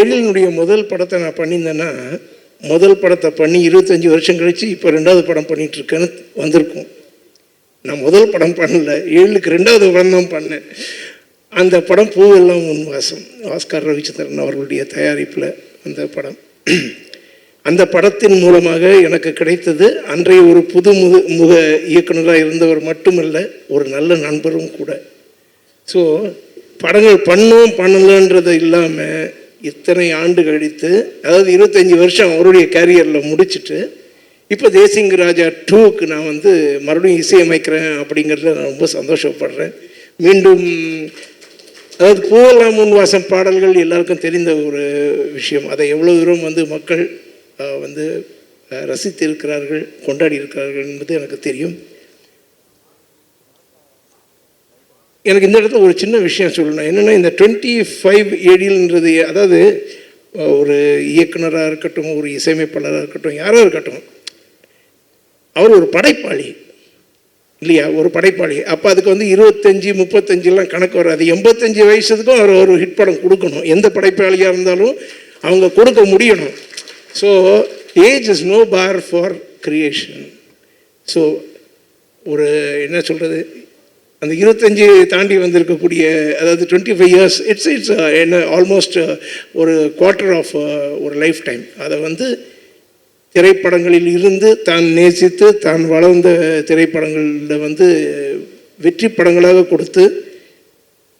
எழிலினுடைய முதல் படத்தை நான் பண்ணியிருந்தேன்னா முதல் படத்தை பண்ணி இருபத்தஞ்சி வருஷம் கழித்து இப்போ ரெண்டாவது படம் பண்ணிகிட்ருக்கேன்னு வந்திருக்கோம். வந்திருக்கும் நான் முதல் படம் பண்ணல ஏழுக்கு ரெண்டாவது படம் தான் பண்ணேன். அந்த படம் பூவெல்லாம் உன் வாசம் ஆஸ்கார் ரவிச்சந்திரன் அவர்களுடைய தயாரிப்பில் அந்த படம். அந்த படத்தின் மூலமாக எனக்கு கிடைத்தது அன்றைய ஒரு புது முது முக இயக்குனராக இருந்தவர் மட்டுமல்ல ஒரு நல்ல நண்பரும் கூட. ஸோ படங்கள் பண்ணோம் பண்ணலன்றது இல்லாமல் இத்தனை ஆண்டு கழித்து அதாவது இருபத்தஞ்சி வருஷம் அவருடைய கேரியரில் முடிச்சிட்டு இப்போ தேசிங் ராஜா டூக்கு நான் வந்து மறுபடியும் இசையமைக்கிறேன் அப்படிங்கிறதுல நான் ரொம்ப சந்தோஷப்படுறேன். மீண்டும் அதாவது பூவெல்லாம் முன் வாசம் பாடல்கள் எல்லாருக்கும் தெரிந்த ஒரு விஷயம். அதை எவ்வளோ தூரம் வந்து மக்கள் வந்து ரசித்திருக்கிறார்கள் கொண்டாடி இருக்கிறார்கள் என்பது எனக்கு தெரியும். எனக்கு இந்த இடத்துல ஒரு சின்ன விஷயம் சொல்லணும். என்னென்னா இந்த டுவெண்ட்டி ஃபைவ் ஏடியில்ன்றது அதாவது ஒரு இயக்குனராக இருக்கட்டும் ஒரு இசையமைப்பாளராக இருக்கட்டும் யாராக இருக்கட்டும் அவர் ஒரு படைப்பாளி இல்லையா? ஒரு படைப்பாளி. அப்போ அதுக்கு வந்து இருபத்தஞ்சி முப்பத்தஞ்சுலாம் கணக்கு வராது. எண்பத்தஞ்சு வயசுக்கும் அவர் ஒரு ஹிட் படம் கொடுக்கணும். எந்த படைப்பாளியாக இருந்தாலும் அவங்க கொடுக்க முடியணும். So age is no bar for creation so ஒரு என்ன சொல்கிறது அந்த இருபத்தஞ்சி தாண்டி வந்திருக்கக்கூடிய அதாவது twenty five years it's it's என்ன ஆல்மோஸ்ட் ஒரு குவார்ட்டர் ஆஃப் uh, ஒரு லைஃப் டைம் அதை வந்து திரைப்படங்களில் இருந்து தான் நேசித்து தான் வளர்ந்த திரைப்படங்களில் வந்து வெற்றி படங்களாக கொடுத்து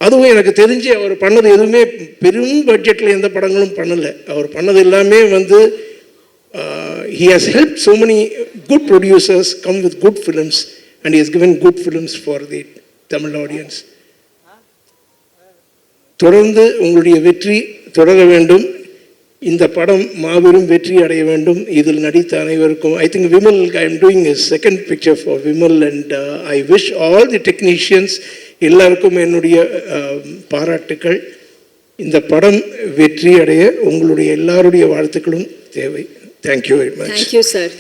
அதுவும் எனக்கு தெரிஞ்சு அவர் பண்ணது எதுவுமே பெரும் பட்ஜெட்டில் எந்த படங்களும் பண்ணலை. அவர் பண்ணது எல்லாமே வந்து he has help so many good producers come with good films and is given good films for the Tamil audience தொடர்ந்து உங்களுடைய வெற்றி தொடர வேண்டும். இந்த படம் மாபெரும் வெற்றி அடைய வேண்டும். இதில் நடித்த அனைவருக்கும் I think Vimal I am doing second picture for Vimal and I wish all the technicians எல்லாருக்கும் என்னுடைய uh, பாராட்டுக்கள். இந்த படம் வெற்றி அடைய உங்களுடைய எல்லாருடைய வாழ்த்துக்களும் தேவை. Thank you very much thank you sir.